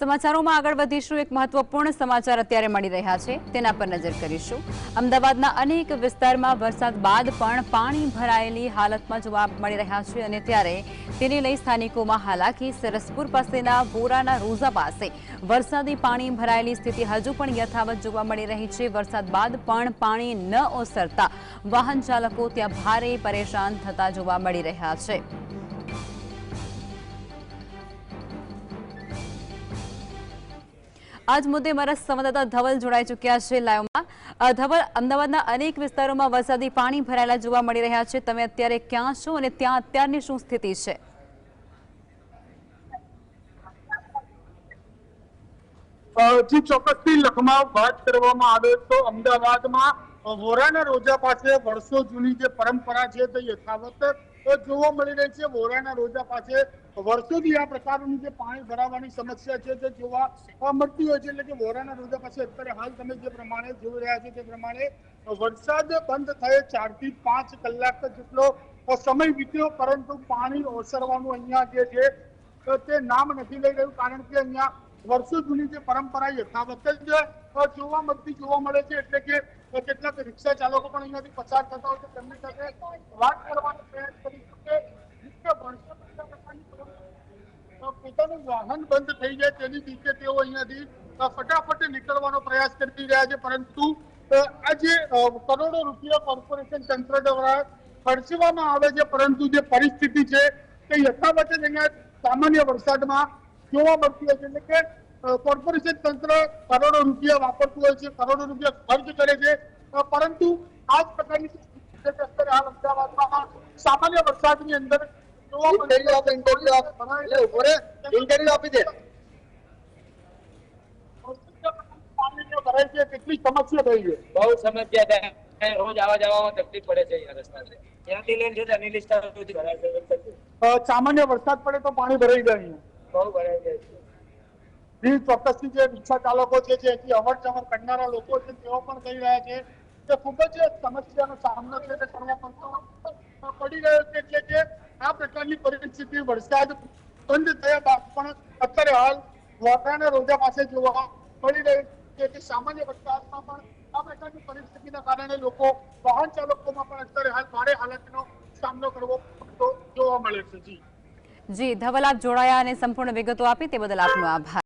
સમાચારોમાં આગળ વધીશું. એક મહત્વપૂર્ણ સમાચાર અત્યારે મળી રહ્યા છે. તેના પર નજર કરીશું. અમદાવાદના અનેક વિસ્તારમાં વરસાદ બાદ પણ પાણી ભરાયેલી હાલતમાં જોવા મળી રહ્યા છે અને ત્યારે તેને લઈ સ્થાનિકોમાં હાલાકી. સરસપુર પાસેના બોરાના રોઝા પાસે વરસાદી પાણી ભરાયેલી સ્થિતિ હજુ પણ યથાવત જોવા મળી રહી છે. વરસાદ બાદ પણ પાણી ન ઓસરતા વાહન ચાલકો ત્યાં ભારે પરેશાન થતા જોવા મળી રહ્યા છે. આજ મુદ્દે મારા સંવાદદાતા ધવલ જોડાઈ ચૂક્યા છે લાઈવમાં. ધવલ, અમદાવાદના અનેક વિસ્તારોમાં વરસાદી પાણી ભરાયેલા જોવા મળી રહ્યા છે. તમે અત્યારે ક્યાં છો અને ત્યાં અત્યારની શું સ્થિતિ છે? જી, ચોક્કસથી લખમાં વાત કરવામાં આવે તો અમદાવાદમાં વોરાના રોજા પાસે વર્ષો જૂની જે પરંપરા છે તે યથાવત જોવા મળી રહી છે. વોરાના રોજા પાસે વર્ષોથી આ પ્રકારની જે પાણી ભરાવાની સમસ્યા છે તે જોવા મળતી હોય છે. એટલે કે વોરાના રોજા પાસે અત્યારે હાલ તમે જે પ્રમાણે જોઈ રહ્યા છો તે પ્રમાણે વરસાદ બંધ થયે ચારથી પાંચ કલાક જેટલો સમય વીત્યો. પરંતુ પાણી ઓસરવાનું અહીંયા જે છે તે નામ નથી લઈ રહ્યું. કારણ કે અહીંયા વર્ષો જૂની જે પરંપરા યથાવત જ જોવા મળતી જોવા મળે છે એટલે કે કેટલાક રિક્ષા ચાલકો પણ અહીંયાથી પસાર થતા હોય છે તેમની સાથે વાત કરવાનો પ્રયાસ કરીશું કે કે વર્ષો પહેલા પ્રકારની પરંપરા, અ, પોતાનું વાહન બંધ થઈ જાય તેની રીતે તેઓ અહીંયાથી ફટાફટ નીકળવાનો પ્રયાસ કરી રહ્યા છે પરંતુ આજે કરોડો રૂપિયા કોર્પોરેશન તંત્ર દ્વારા ખર્ચવામાં આવે છે પરંતુ જે પરિસ્થિતિ છે તે યથાવત જ અહીંયા સામાન્ય વરસાદમાં જોવા મળતી હોય છે. એટલે કે કોર્પોરેશન તંત્ર કરોડો રૂપિયા વાપરતું હોય છે કરોડો રૂપિયા ખર્ચ કરે છે. પરંતુ આ જ પ્રકારની સ્થિતિ છે કે અત્યારે હાલ અમદાવાદમાં સામાન્ય વરસાદની અંદર કેટલી સમસ્યા થઈ છે. બહુ સમસ્યા થાય. રોજ આવા જવામાં તકલીફ પડે છે સામાન્ય વરસાદ પડે તો પાણી ભરાઈ જાય અત્યારે હાલ વોટાના રોજા પાસે જોવા મળી રહ્યું કે સામાન્ય વરસાદમાં પણ આ પ્રકારની પરિસ્થિતિના કારણે લોકો વાહન ચાલકોમાં પણ અત્યારે હાલ ભારે હાલતનો સામનો કરવો જોવા મળે છે. જી. જી ધવલ આપ જોડાયા અને સંપૂર્ણ વિગતો આપી તે બદલ આપનો આભાર.